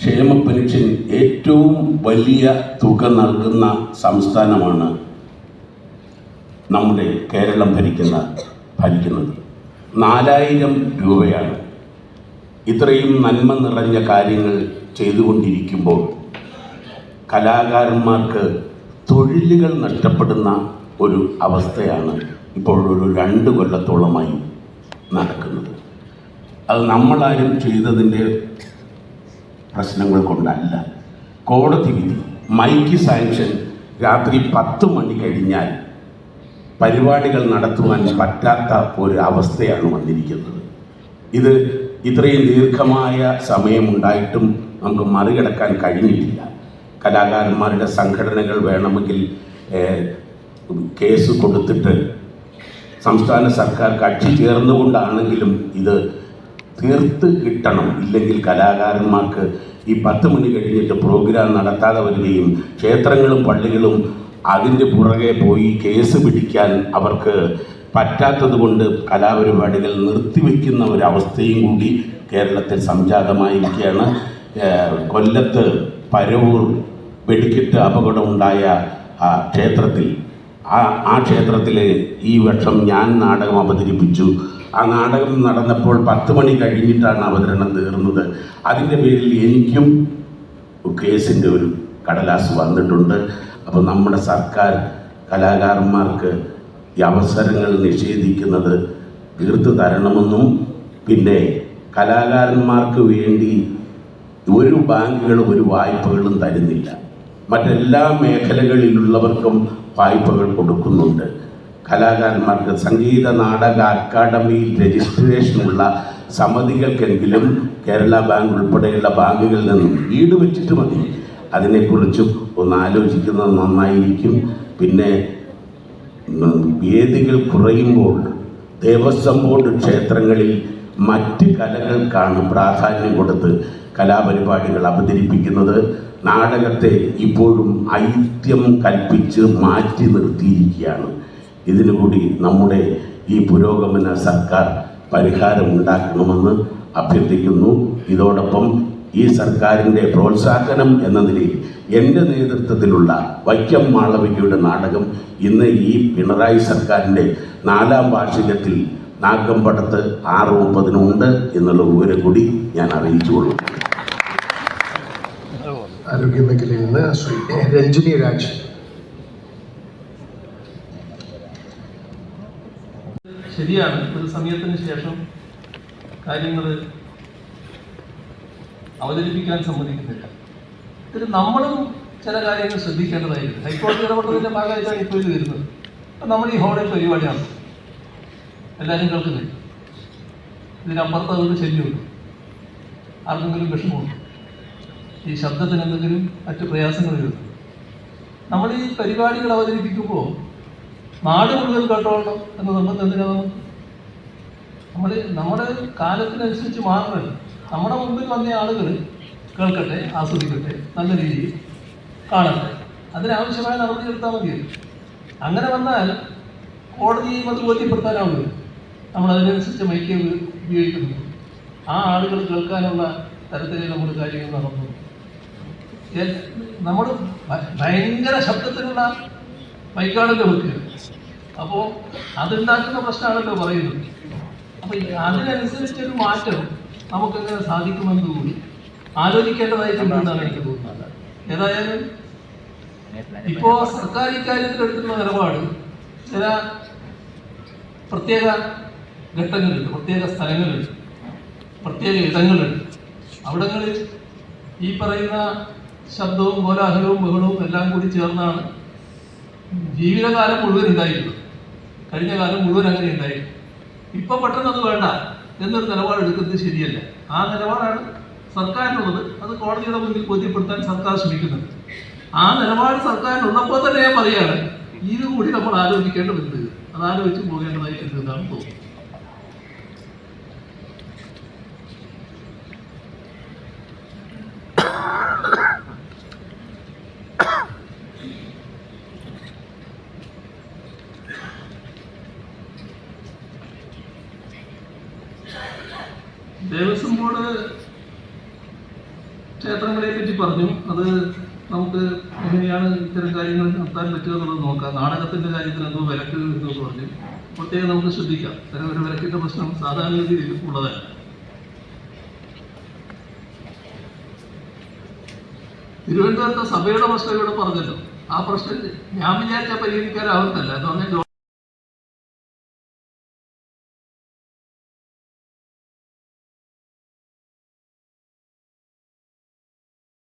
ക്ഷേമ പെൻഷൻ ഏറ്റവും വലിയ തുക നൽകുന്ന സംസ്ഥാനമാണ് നമ്മുടെ കേരളം ഭരിക്കുന്ന ഭരിക്കുന്നത്. നാലായിരം രൂപയാണ്. ഇത്രയും നന്മ നിറഞ്ഞ കാര്യങ്ങൾ ചെയ്തുകൊണ്ടിരിക്കുമ്പോൾ കലാകാരന്മാർക്ക് തൊഴിലുകൾ നഷ്ടപ്പെടുന്ന ഒരു അവസ്ഥയാണ് ഇപ്പോൾ ഒരു രണ്ട് കൊല്ലത്തോളമായി നടക്കുന്നത്. അത് നമ്മളാരും ചെയ്തതിന്റെ പ്രശ്നങ്ങൾ കൊണ്ടല്ല. കോടതി വിധി. മൈക്ക് സാങ്ഷൻ രാത്രി പത്ത് മണി കഴിഞ്ഞാൽ പരിപാടികൾ നടത്തുവാൻ പറ്റാത്ത ഒരു അവസ്ഥയാണ് വന്നിരിക്കുന്നത്. ഇത് ഇത്രയും ദീർഘമായ സമയമുണ്ടായിട്ടും നമുക്ക് മറികടക്കാൻ കഴിഞ്ഞിട്ടില്ല. കലാകാരന്മാരുടെ സംഘടനകൾ വേണമെങ്കിൽ കേസ് കൊടുത്തിട്ട് സംസ്ഥാന സർക്കാർ കക്ഷി ചേർന്നുകൊണ്ടാണെങ്കിലും ഇത് തീർത്ത് കിട്ടണം. ഇല്ലെങ്കിൽ കലാകാരന്മാർക്ക് ഈ പത്ത് മണി കഴിഞ്ഞിട്ട് പ്രോഗ്രാം നടത്താതെ വരികയും ക്ഷേത്രങ്ങളും പള്ളികളും അതിന്റെ പുറകെ പോയി കേസ് പിടിക്കാൻ അവർക്ക് പറ്റാത്തത് കൊണ്ട് കലാപരിപാടികൾ നിർത്തിവെക്കുന്ന ഒരവസ്ഥയും കൂടി കേരളത്തിൽ സംജാതമായിരിക്കുകയാണ്. കൊല്ലത്ത് പരവൂർ വെടിക്കെട്ട് അപകടമുണ്ടായ ക്ഷേത്രത്തിൽ. ആ ആ ക്ഷേത്രത്തിൽ ഈ വർഷം ഞാൻ നാടകം അവതരിപ്പിച്ചു. ആ നാടകം നടന്നപ്പോൾ പത്ത് മണി കഴിഞ്ഞിട്ടാണ് അവതരണം തീർന്നത്. അതിന്റെ പേരിൽ എനിക്കും കേസിന്റെ ഒരു കടലാസ് വന്നിട്ടുണ്ട്. അപ്പോൾ നമ്മുടെ സർക്കാർ കലാകാരന്മാർക്ക് ഈ അവസരങ്ങൾ നിഷേധിക്കുന്നത് തീർത്തു തരണമെന്നും പിന്നെ കലാകാരന്മാർക്ക് വേണ്ടി ഒരു ബാങ്കുകളും ഒരു വായ്പകളും തരുന്നില്ല. മറ്റെല്ലാ മേഖലകളിലുള്ളവർക്കും വായ്പകൾ കൊടുക്കുന്നുണ്ട്. കലാകാരന്മാർക്ക് സംഗീത നാടക അക്കാദമിയിൽ രജിസ്ട്രേഷനുള്ള സമിതികൾക്കെങ്കിലും കേരള ബാങ്ക് ഉൾപ്പെടെയുള്ള ബാങ്കുകളിൽ നിന്നും ഈട് വെച്ചിട്ട് മതി. അതിനെക്കുറിച്ചും ഒന്ന് ആലോചിക്കുന്നത് നന്നായിരിക്കും. പിന്നെ വേദികൾ കുറയുമ്പോൾ ദേവസ്വം ബോർഡ് ക്ഷേത്രങ്ങളിൽ മറ്റ് കലകൾക്കാണ് പ്രാധാന്യം കൊടുത്ത് കലാപരിപാടികൾ അവതരിപ്പിക്കുന്നത്. നാടകത്തെ ഇപ്പോഴും ഐത്യം കൽപ്പിച്ച് മാറ്റി നിർത്തിയിരിക്കുകയാണ്. ഇതിനു കൂടി നമ്മുടെ ഈ പുരോഗമന സർക്കാർ പരിഹാരമുണ്ടാക്കണമെന്ന് അഭ്യർത്ഥിക്കുന്നു. ഇതോടൊപ്പം ഈ സർക്കാരിന്റെ പ്രോത്സാഹനം എന്ന നിലയിൽ എന്റെ നേതൃത്വത്തിലുള്ള വൈക്കം മാളവികയുടെ നാടകം ഇന്ന് ഈ പിണറായി സർക്കാരിന്റെ നാലാം വാർഷികത്തിൽ നാഗമ്പടത്ത് ആറ് മുപ്പതിനുണ്ട് എന്നുള്ള വിവരം കൂടി ഞാൻ അറിയിച്ചുകൊള്ളു. ആരോഗ്യ മേഖലയിൽ നിന്ന് ശ്രീ രഞ്ജിനി രാജ് ശരിയാണ്. ഒരു സമയത്തിന് ശേഷം കാര്യങ്ങൾ അവതരിപ്പിക്കാൻ സമ്മതിക്കുന്നില്ല. ഇതിൽ നമ്മളും ചില കാര്യങ്ങൾ ശ്രദ്ധിക്കേണ്ടതായിരുന്നു ഹൈക്കോടതി ഇടപെട്ടതിന്റെ ഭാഗമായിട്ടാണ് ഇപ്പോൾ ഇത് വരുന്നത്. അപ്പം നമ്മൾ ഈ ഹോളിൽ പരിപാടിയാണ്. എല്ലാവരും കേൾക്കുന്നില്ല? ഇതിനപ്പുറത്ത് അതൊരു ശല്യമുണ്ട് ആർക്കെങ്കിലും വിഷമമുണ്ട്? ഈ ശബ്ദത്തിന് എന്തെങ്കിലും മറ്റു പ്രയാസങ്ങൾ വരുന്നു നമ്മൾ ഈ പരിപാടികൾ അവതരിപ്പിക്കുമ്പോൾ നാട് മുഴുവൻ കേട്ടോളണം എന്ന് നമ്മൾ എന്തിനാ നമുക്ക് നമ്മൾ നമ്മുടെ കാലത്തിനനുസരിച്ച് മാറണം. നമ്മുടെ മുമ്പിൽ വന്ന ആളുകൾ കേൾക്കട്ടെ ആസ്വദിക്കട്ടെ നല്ല രീതിയിൽ കാണട്ടെ. അതിനാവശ്യമായ നടപടി എടുത്താൽ മതി അങ്ങനെ വന്നാൽ കോടതിയും അത് ബോധ്യപ്പെടുത്താനാവില്ല. നമ്മൾ അതിനനുസരിച്ച് മൈക്ക് ഉപയോഗിക്കുന്നു. ആ ആളുകൾ കേൾക്കാനുള്ള തരത്തിലേ നമ്മൾ കാര്യങ്ങൾ നടന്നു. നമ്മൾ ഭയങ്കര ശബ്ദത്തിലുള്ള മൈക്കാണല്ലോ വെക്കുക അപ്പോൾ അതുണ്ടാക്കുന്ന പ്രശ്നമാണല്ലോ പറയുന്നത്. അപ്പോൾ അതിനനുസരിച്ചൊരു മാറ്റം നമുക്കങ്ങനെ സാധിക്കുമെന്ന് കൂടി ആലോചിക്കേണ്ടതായിട്ടുണ്ടെന്നാണ് എനിക്ക് തോന്നുന്നത്. ഏതായാലും ഇപ്പോ സർക്കാർ ഇക്കാര്യത്തിൽ എടുക്കുന്ന നിലപാട് ചില പ്രത്യേക ഘട്ടങ്ങളുണ്ട് പ്രത്യേക സ്ഥലങ്ങളുണ്ട് പ്രത്യേക ഇടങ്ങളുണ്ട്. അവിടങ്ങളിൽ ഈ പറയുന്ന ശബ്ദവും കോലാഹലവും ബഹളവും എല്ലാം കൂടി ചേർന്നാണ് ജീവിതകാലം മുഴുവൻ ഉണ്ടായിട്ടുള്ളത് കഴിഞ്ഞ കാലം മുഴുവൻ അങ്ങനെ ഉണ്ടായിരുന്നു. ഇപ്പൊ പെട്ടെന്ന് അത് വേണ്ട. എന്നൊരു നിലപാട് എടുക്കുന്നത് ശരിയല്ല. ആ നിലപാടാണ് സർക്കാരിനുള്ളത്. അത് കോടതിയുടെ മുന്നിൽ ബോധ്യപ്പെടുത്താൻ സർക്കാർ ശ്രമിക്കുന്നത്. ആ നിലപാട് സർക്കാരിനുള്ളപ്പോൾ തന്നെ ഞാൻ പറയാണ് ഇതുകൂടി നമ്മൾ ആലോചിക്കേണ്ടതുണ്ട്. അത് ആലോചിച്ച് പോകേണ്ടതായി എന്താണ് തോന്നുന്നത്. ദേവസ്വം ബോർഡ് ക്ഷേത്രങ്ങളെ പറ്റി പറഞ്ഞു. അത് നമുക്ക് എങ്ങനെയാണ് ഇത്തരം കാര്യങ്ങൾ നടത്താൻ പറ്റുക എന്നുള്ളത് നോക്കാം. നാടകത്തിന്റെ കാര്യത്തിൽ എന്തോ വിലക്ക് എന്ന് പറഞ്ഞു. പ്രത്യേകം നമുക്ക് ശ്രദ്ധിക്കാം. ഇത്തരം ഒരു വിലക്കിന്റെ പ്രശ്നം സാധാരണ രീതിയിൽ ഉള്ളതല്ല. തിരുവനന്തപുരത്തെ സഭയുടെ പ്രശ്നം ഇവിടെ പറഞ്ഞല്ലോ. ആ പ്രശ്നം ഞാൻ വിചാരിച്ചാൽ പരിഹരിക്കാനാവുന്നല്ല എന്ന്